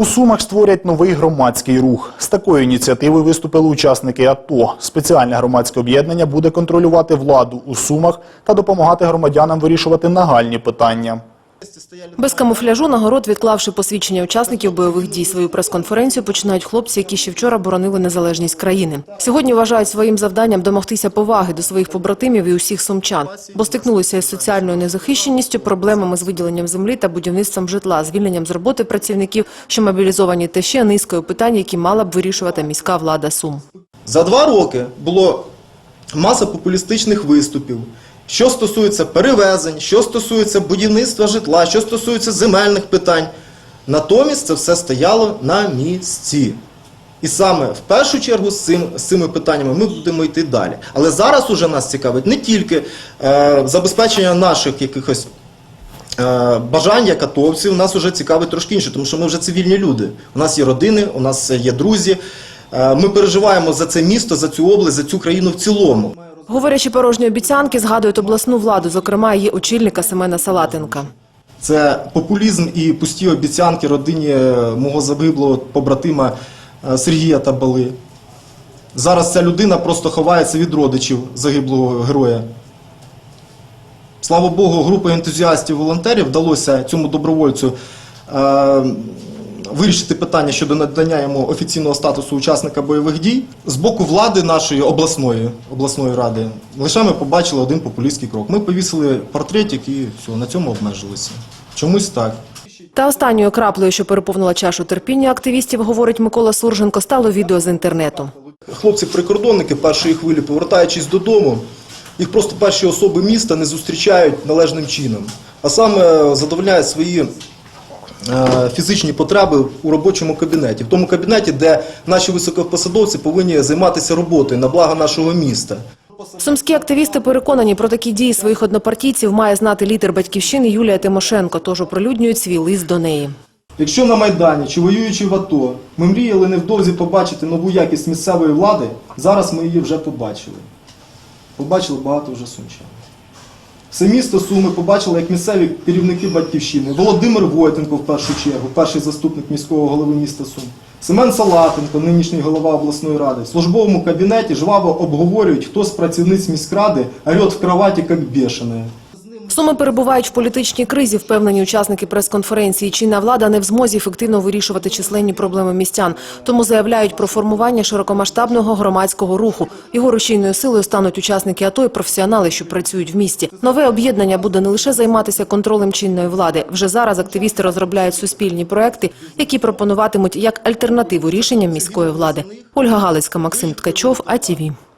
У Сумах створять новий громадський рух. З такою ініціативою виступили учасники АТО. Спеціальне громадське об'єднання буде контролювати владу у Сумах та допомагати громадянам вирішувати нагальні питання. Без камуфляжу на город, відклавши посвідчення учасників бойових дій, свою прес-конференцію починають хлопці, які ще вчора боронили незалежність країни. Сьогодні вважають своїм завданням домогтися поваги до своїх побратимів і усіх сумчан, бо стикнулися із соціальною незахищеністю, проблемами з виділенням землі та будівництвом житла, звільненням з роботи працівників, що мобілізовані, та ще низкою питань, які мала б вирішувати міська влада Сум. За два роки було маса популістичних виступів. Що стосується перевезень, що стосується будівництва житла, що стосується земельних питань. Натомість це все стояло на місці. І саме в першу чергу з, цим, з цими питаннями ми будемо йти далі. Але зараз уже нас цікавить не тільки е, забезпечення наших якихось е, бажань як атовців, нас вже цікавить трошки інше, тому що ми вже цивільні люди. У нас є родини, у нас є друзі. Е, Ми переживаємо за це місто, за цю область, за цю країну в цілому. Говорячи порожні обіцянки, згадують обласну владу, зокрема її очільника Семена Салатенка. Це популізм і пусті обіцянки родині е, мого загиблого побратима е, Сергія Табали. Зараз ця людина просто ховається від родичів загиблого героя. Слава Богу, група ентузіастів волонтерів вдалося цьому добровольцю е, вирішити питання щодо надання йому офіційного статусу учасника бойових дій. З боку влади нашої обласної, обласної ради лише ми побачили один популістський крок. Ми повісили портретик і все, на цьому обмежилися. Чомусь так. Та останньою краплею, що переповнила чашу терпіння активістів, говорить Микола Сурженко, стало відео з інтернету. Хлопці-прикордонники першої хвилі, повертаючись додому, їх просто перші особи міста не зустрічають належним чином, а саме задовольняють свої е, фізичні потреби у робочому кабінеті, в тому кабінеті, де наші високопосадовці повинні займатися роботою на благо нашого міста. Сумські активісти переконані, про такі дії своїх однопартійців має знати лідер батьківщини Юлія Тимошенко, тож оприлюднюють свій лист до неї. Якщо на Майдані чи воюючи в АТО, ми мріяли невдовзі побачити нову якість місцевої влади, зараз ми її вже побачили. Побачили багато вже сумчан. Все місто Суми побачило, як місцеві керівники батьківщини, Володимир Войтенко в першу чергу, перший заступник міського голови міста Сум, Семен Салатенко, нинішній голова обласної ради, в службовому кабінеті жваво обговорюють, хто з працівниць міськради орет в кроваті, як бешеная. Суми перебувають в політичній кризі, впевнені учасники прес-конференції. Чинна влада не в змозі ефективно вирішувати численні проблеми містян. Тому заявляють про формування широкомасштабного громадського руху. Його рушійною силою стануть учасники АТО і професіонали, що працюють в місті. Нове об'єднання буде не лише займатися контролем чинної влади. Вже зараз активісти розробляють суспільні проекти, які пропонуватимуть як альтернативу рішенням міської влади. Ольга Галицька, Максим Ткачов, АТВ.